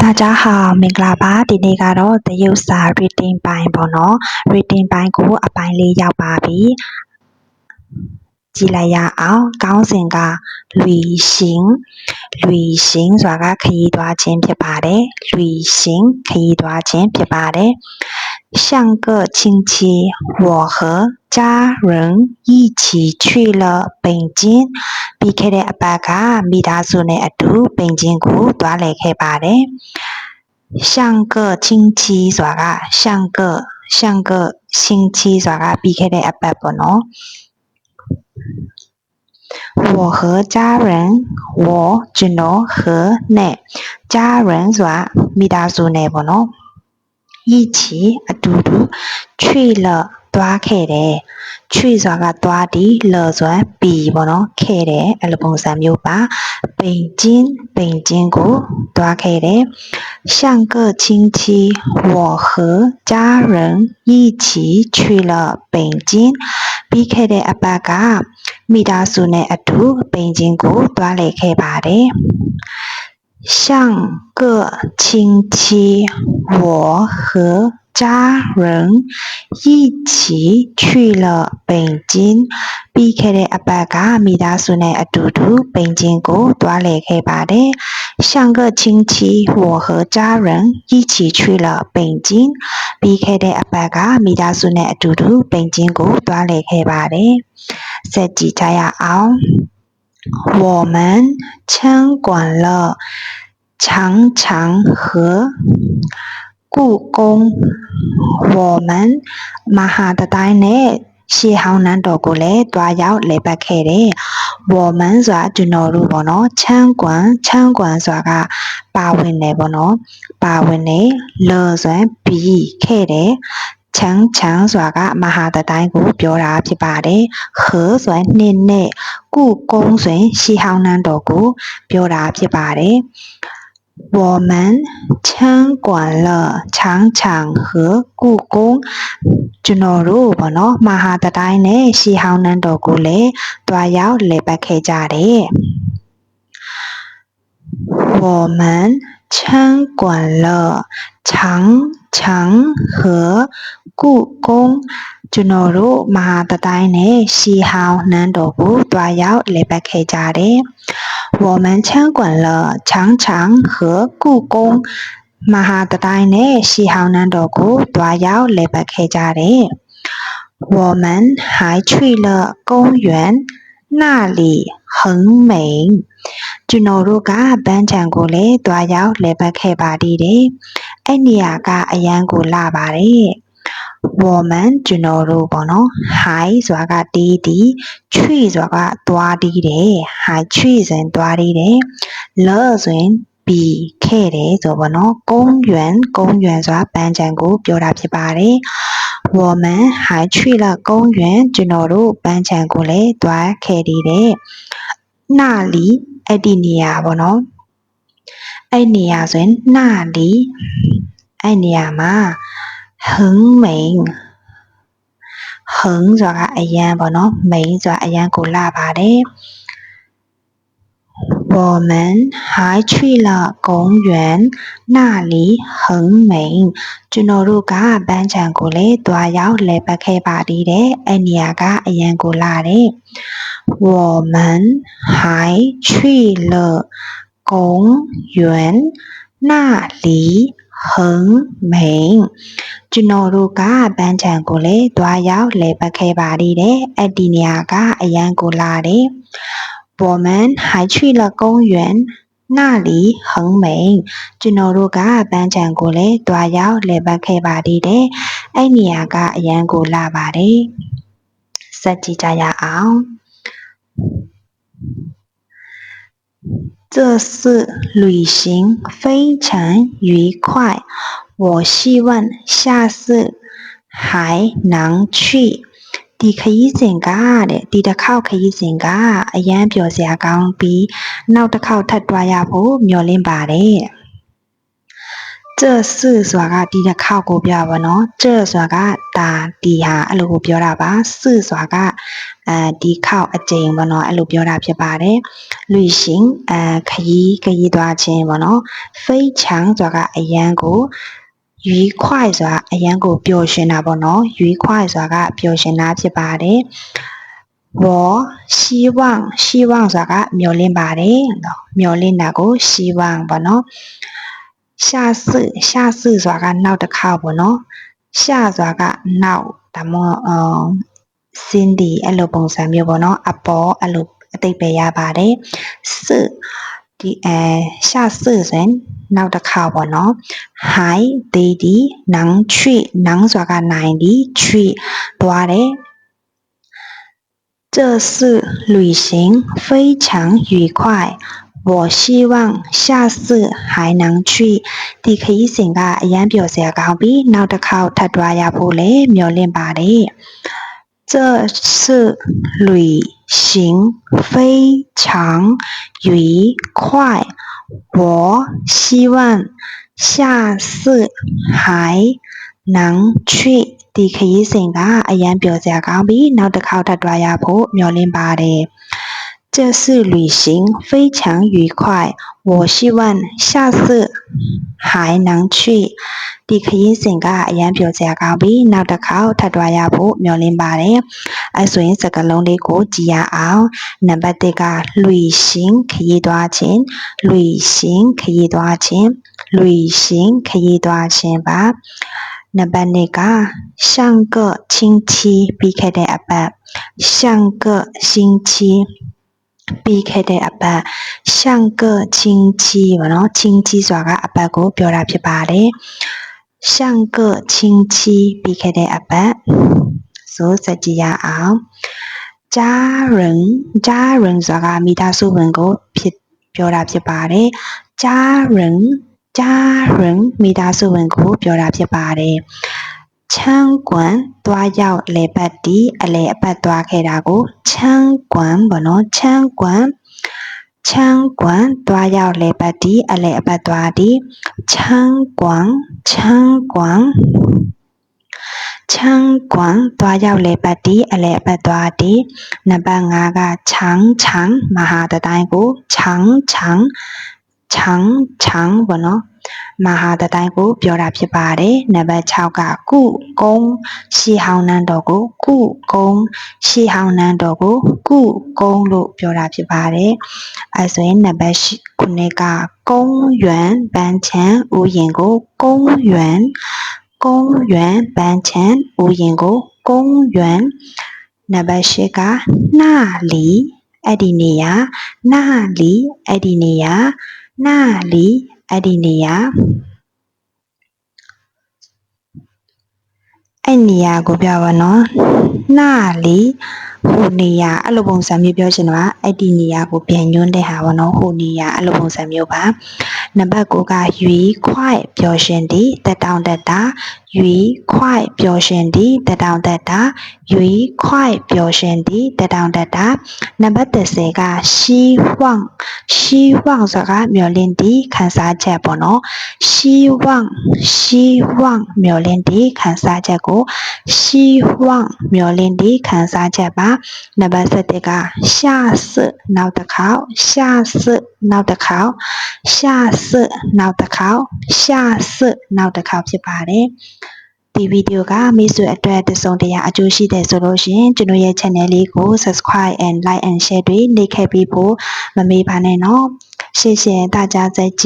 大家好မင်္ဂလာပါဒီနေ့ကတော့သရုပ်စာ reading ပိုင်းပေါ့နော် reading ပိုင်းကိုအပိုင်းလေးရောက်ပါပြီကြည့်လိုက်ရအောင်ကောင်းစဉ်ကလွီရှင်လွီရှင်ဆိုတာကခရီးသွားခြင်းဖြစ်ပါတယ်လွီရှင်ခရီးသွားခြင်းဖြစ်ပါတယ် 上个星期，我和家人一起去了北京。比克的阿爸卡米达苏内阿杜北京古多来开巴嘞。上个星期啥个？上个上个星期啥个？比克的阿爸不喏。我和家人，我只能和那家人说米达苏内不喏。一起အတူတူ去了သွားခဲ့တယ်ချွေဆိုတာကသွားသည်လော်ဆိုတာပြီးပေါ့နော်ခဲ့တယ်အဲ့လိုပုံစံမျိုးပါပိန်ကျင်းပိန်ကျင်းကိုသွားခဲ့တယ်像个亲戚我和家人一起去了北京ပြီးခဲ့တဲ့အပတ်ကမိသားစုနဲ့အတူပိန်ကျင်းကိုသွားလည်ခဲ့ပါတယ် 像个亲戚我和家人一起去了北京ပြီးခဲ့တဲ့အပတ်ကမိသားစုနဲ့အတူတူပိန်ကျင်းကိုသွားလည်ခဲ့ပါတယ်။像个亲戚我和家人一起去了北京ပြီးခဲ့တဲ့အပတ်ကမိသားစုနဲ့အတူတူပိန်ကျင်းကိုသွားလည်ခဲ့ပါတယ်။ဆက်ကြည့်ကြရအောင်။ 我们参观了长长河故宫我们မဟာတတိုင်းနဲ့ရှေးဟောင်းနန်းတော်ကိုလည်းတွားရောက်လည်ပတ်ခဲ့တယ်။ဝေါ်မန်ဆိုတာကျွန်တော်တို့ပေါ့နော်။ချမ်းကွမ်ချမ်းကွမ်ဆိုတာကပါဝင်တယ်ပေါ့နော်။ပါဝင်တယ်လော်ဆိုရင်ပြီးခဲ့တယ်။ ချမ်းချမ်းဆိုတာကမဟာတတိုင်းကိုပြောတာဖြစ်ပါတယ်။ခေဆိုရင်နှစ်နဲ့ကုကုန်းဆိုရင်ရှေးဟောင်းနန်းတော်ကိုပြောတာဖြစ်ပါတယ်။我们参观了长城和故宫ကျွန်တော်တို့ဗောနော်မဟာတတိုင်းနဲ့ရှီဟောင်းနန်းတော်ကိုလည်းတွားရောက်လည်ပတ်ခဲ့ကြတယ်我们参观了长 城和故宫ကျွန်တော်တို့မဟာတတိုင်းနဲ့ရှီဟောင်းနန်းတော်ကိုတွားရောက်လည်ပတ်ခဲ့ကြတယ်我们参观了长城和故宫မဟာတတိုင်းနဲ့ရှီဟောင်းနန်းတော်ကိုတွားရောက်လည်ပတ်ခဲ့ကြတယ်။我们还去了公园那里很美ကျွန်တော်တို့ကပန်းချံကိုလည်းတွားရောက်လည်ပတ်ခဲ့ပါသေးတယ်။ အဲ့နေရာကအရန်ကိုလာပါတယ်။ဝေါ်မန်ကျွန်တော်တို့ပေါ့နော်ဟိုင်ဆိုတာကတီးတီးချွေဆိုတာကသွားတီးတယ်ဟိုင်ချွေဆိုရင်သွားတီးတယ်လော့ဆိုရင်ပြီးခဲ့တယ်ဆိုပေါ့နော်ကုန်းရွံကုန်းရွံဆိုတာပန်းချံကိုပြောတာဖြစ်ပါတယ်我们还去了公园ကျွန်တော်တို့ပန်းချံကိုလည်းသွားခဲ့သေးတယ်那里အဲ့ဒီနေရာပေါ့နော် အဲ့နေရာဆိုရင်那里အဲ့နေရာမှာ很美很ဆိုတာကအရန်ပေါ့နော်美ဆိုတာအရန်ကိုလာပါတယ်我们还去了公园那里很美ကျွန်တော်တို့ကပန်းချံကိုလည်းတွားရောက်လည်ပတ်ခဲ့ပါသေးတယ်အဲ့နေရာကအရန်ကိုလာတယ်我们还去了 公园那里很美ကျွန်တော်တို့ကပန်းချံကိုလည်းတွားရောက်လည်ပတ်ခဲ့ပါသေးတယ်အဲ့ဒီနေရာကအရန်ကိုလာတယ်我们还去了公园那里很美ကျွန်တော်တို့ကပန်းချံကိုလည်းတွားရောက်လည်ပတ်ခဲ့ပါသေးတယ်အဲ့နေရာကအရန်ကိုလာပါတယ်စက်ကြည့်ကြရအောင် 这次旅行非常愉快，我希望下次还能去。你可以增加的，你的考可以增加，哎呀表现高比，那的考太多也不苗林巴的。这 这是ဆိုတာကဒီတစ်ခေါက်ကိုပြောပါနော်这ဆိုတာကဒါဒီဟာအဲ့လိုကိုပြောတာပါ是ဆိုတာကအဲဒီခေါက်အကြိမ်ပေါ့နော်အဲ့လိုပြောတာဖြစ်ပါတယ်旅行အဲခရီးခရီးသွားခြင်းပေါ့နော်非常ဆိုတာကအရန်ကို愉快ဆိုတာအရန်ကိုပျော်ရွှင်တာပေါ့နော်愉快ဆိုတာကပျော်ရွှင်တာဖြစ်ပါတယ်我希望希望ဆိုတာကမျှော်လင့်ပါတယ်နော်မျှော်လင့်တာကို希望ပေါ့နော် 下次下次ဆိုတာကနောက်တစ်ခါပေါ့နော်下ဆိုတာကနောက်ဒါမှမဟုတ်အမ်စင်းဒီအဲ့လိုပုံစံမျိုးပေါ့နော်အပေါ်အဲ့လိုအတိတ်ပဲရပါတယ်စဒီအဲ下次ဆိုရင်နောက်တစ်ခါပေါ့နော်ဟိုင်ဒေးဒီနန်းချွေနန်းဆိုတာကနိုင်ဒီချွေသွားတယ်这次旅行非常愉快 我希望下次还能去ဒီခရီးစဉ်ကအရန်ပျော်စရာကောင်းပြီးနောက်တစ်ခေါက်ထပ်သွားရဖို့လည်းမျှော်လင့်ပါတယ်这次旅行非常愉快我希望下次还能去ဒီခရီးစဉ်ကအရန်ပျော်စရာကောင်းပြီးနောက်တစ်ခေါက်ထပ်သွားရဖို့မျှော်လင့်ပါတယ် 这次旅行非常愉快，我希望下次还能去。ดีขยินเสียงก็ยังเปลี่ยวใจกับวินาทเขาถัดวายาผู้เหมียวลินบาเลย上个星期阿爸上个星期 ပြီးခဲ့တဲ့အပတ်ရှန်ကချင်းချီပေါ့နော်ချင်းချီဆိုတာကအပတ်ကိုပြောတာဖြစ်ပါတယ်ရှန်ကချင်းချီပြီးခဲ့တဲ့အပတ်ဆိုစကြည့်ရအောင်家人家人ဆိုတာကမိသားစုဝင်ကိုဖြစ်ပြောတာဖြစ်ပါတယ်家人家人မိသားစုဝင်ကိုပြောတာဖြစ်ပါတယ် ချမ်းကွမ်သွားရောက်လေပတ်တီအလေအပတ်သွားခဲ့တာကိုချမ်းကွမ်ပေါ့နော်ချမ်းကွမ်ချမ်းကွမ်သွားရောက်လေပတ်တီအလေအပတ်သွားတီချမ်းကွမ်ချမ်းကွမ်ချမ်းကွမ်သွားရောက်လေပတ်တီအလေအပတ်သွားတီနံပါတ်5ကချန်းချန်းမဟာတတိုင်းကိုချန်းချန်းချန်းချန်းပေါ့နော် မဟာတတိုင်းကို ပြောတာဖြစ်ပါတယ်နံပါတ်6ကကုကုန်းရှီဟောင်းနန်းတော်ကိုကုကုန်းရှီဟောင်းနန်းတော်ကိုကုကုန်းလို့ပြောတာဖြစ်ပါတယ်အဲဆိုရင်နံပါတ်9ကကုန်းရွမ်ပန်းချံဥယျင်ကိုကုန်းရွမ်ကုန်းရွမ်ပန်းချံဥယျင်ကိုကုန်းရွမ်နံပါတ်10ကနှလီအဲ့ဒီနေရာနှလီအဲ့ဒီနေရာနှလီ အဲ့ဒီနေရာအဲ့နေရာကိုပြောပါနော်နှလီဟိုနေရာအဲ့လိုပုံစံမျိုးပြောချင်တာအဲ့ဒီနေရာကိုပြန်ညွှန်းတဲ့ဟာပေါ့နော်ဟိုနေရာအဲ့လိုပုံစံမျိုးပါ နံပါတ်9ကရွေခွိုက်ပျော်ရှင်သည်တက်တောင်တက်တာရွေခွိုက်ပျော်ရှင်သည်တက်တောင်တက်တာရွေခွိုက်ပျော်ရှင်သည်တက်တောင်တက်တာနံပါတ်30က希望希望ဆိုတာကမျှော်လင့်သည်ခံစားချက်ပေါ့နော်希望希望မျှော်လင့်သည်ခံစားချက်ကို希望မျှော်လင့်သည်ခံစားချက်ပါနံပါတ်7က下次နောက်တစ်ခေါက်下次နောက်တစ်ခေါက်下次 နောက်တစ်ခေါက်下次နောက်တစ်ခေါက်ဖြစ်ပါတယ်ဒီဗီဒီယိုကမိတ်ဆွေအတွက်တစုံတရာအကျိုးရှိတယ်ဆိုလို့ရှင်ကျွန်တော်ရဲ့ channel လေးကို subscribe and like and share တွေနှိပ်ခဲ့ပြီးဖို့မမေ့ပါနဲ့နော်谢谢大家再见